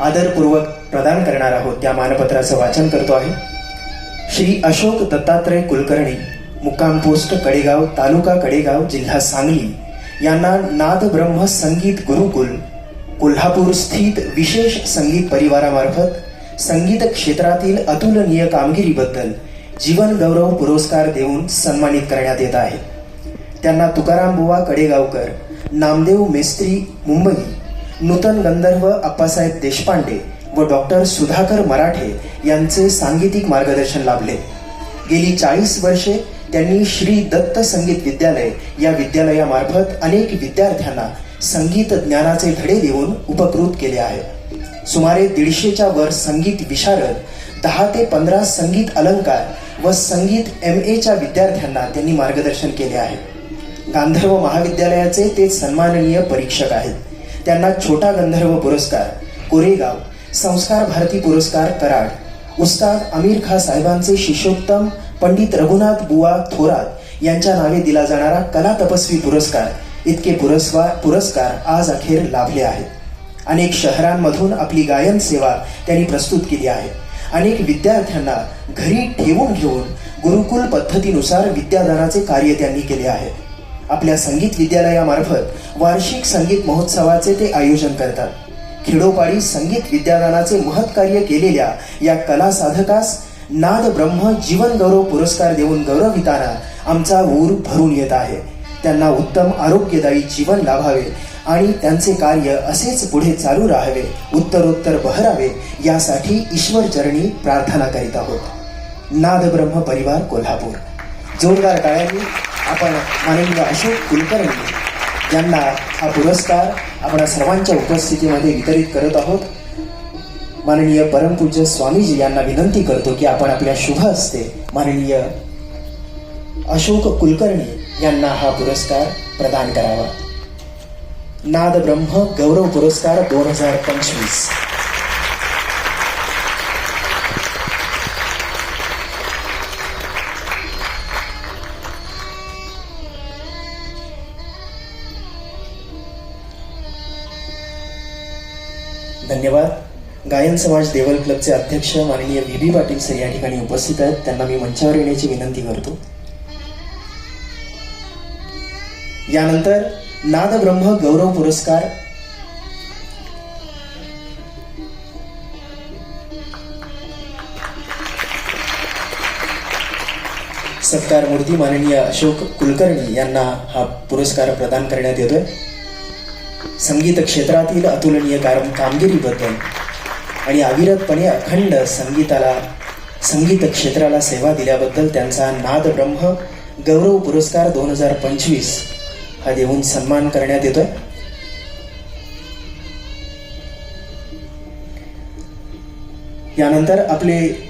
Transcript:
आदरपूर्वक प्रदान करणार आहोत. त्या मानपत्राचं वाचन करतो आहे. श्री अशोक दत्तात्रय कुलकर्णी मुक्काम पोस्ट कडेगाव तालुका कडेगाव जिल्हा सांगली यांना नाद ब्रह्म संगीत गुरुकुल कोल्हापूर स्थित विशेष संगीत परिवारामार्फत संगीत क्षेत्रातील अतुलनीय कामगिरीबद्दल जीवन गौरव पुरस्कार देऊन सन्मानित करण्यात येत आहे. त्यांना तुकाराम बुवा कडेगावकर नामदेव मेस्त्री मुंबई नूतन गंधर्व अप्पासाहेब देशपांडे व डॉक्टर सुधाकर मराठे यांचे सांगीतिक मार्गदर्शन लाभले. गेली चाळीस वर्षे त्यांनी श्री दत्त संगीत विद्यालय या विद्यालयामार्फत अनेक विद्यार्थ्यांना संगीत ज्ञानाचे धडे देऊन उपकृत केले आहे. सुमारे दीडशेच्या वर संगीत विशारद दहा ते पंधरा संगीत अलंकार व संगीत एम एच्या विद्यार्थ्यांना त्यांनी मार्गदर्शन केले आहे. गांधर्व महाविद्यालयाचे ते सन्माननीय परीक्षक आहेत. त्यांना छोटा गंधर्व पुरस्कार कोरेगाव संस्कार भारती पुरस्कार कराड. उस्ताद अमीर खा साहेबांचे शिष्योत्तम पंडित रघुनाथ बुवा थोरात यांच्या नावे दिला जाणारा कला तपस्वी पुरस्कार. इतके पुरस्कार पुरस्कार आज अखेर लाभले आहेत. अनेक शहरांमधून आपली गायन सेवा त्यांनी प्रस्तुत केली आहे. अनेक विद्यार्थ्यांना घरी ठेवून घेऊन गुरुकुल पद्धतीनुसार विद्यादानाचे कार्य त्यांनी केले आहे. आपल्या संगीत विद्यालयामार्फत वार्षिक संगीत महोत्सवाचे ते आयोजन करतात. खेडोपाडी संगीत विद्यादानाचे महत् कार्य केलेल्या या कला साधकास नाद ब्रह्म जीवन गौरव पुरस्कार देऊन गौरविताना आमचा ऊर भरून येत आहे. त्यांना उत्तम आरोग्यदायी जीवन लाभावे आणि त्यांचे कार्य असेच पुढे चालू राहावे उत्तरोत्तर बहरावे यासाठी ईश्वर चरणी प्रार्थना करीत आहोत. नाद ब्रह्म परिवार कोल्हापूर. जोरदार टाळ्यांनी आपण माननीय अशोक कुलकर्णी यांना हा पुरस्कार आपण सर्वांच्या उपस्थितीमध्ये वितरित करत आहोत. माननीय परमपूज्य स्वामीजी यांना विनंती करतो की आपण आपल्या शुभ हस्ते माननीय अशोक कुलकर्णी यांना हा पुरस्कार प्रदान करावा. नाद ब्रह्म गौरव पुरस्कार दोन हजार पंचवीस. धन्यवाद. गायन समाज देवल क्लबचे अध्यक्ष माननीय व्ही बी पाटील सर या ठिकाणी उपस्थित आहेत. त्यांना मी मंचावर येण्याची विनंती करतो. यानंतर नादब्रह्म गौरव पुरस्कार. सत्कार मूर्ती माननीय अशोक कुलकर्णी यांना हा पुरस्कार प्रदान करण्यात येतोय. संगीत क्षेत्रातील अतुलनीय कारण कामगिरीबद्दल. आणि अविरतपणे अखंड संगीताला संगीत क्षेत्राला सेवा दिल्याबद्दल त्यांचा नाद ब्रह्म गौरव पुरस्कार दोन हजार पंचवीस हा देऊन सन्मान करण्यात येतोय. यानंतर आपले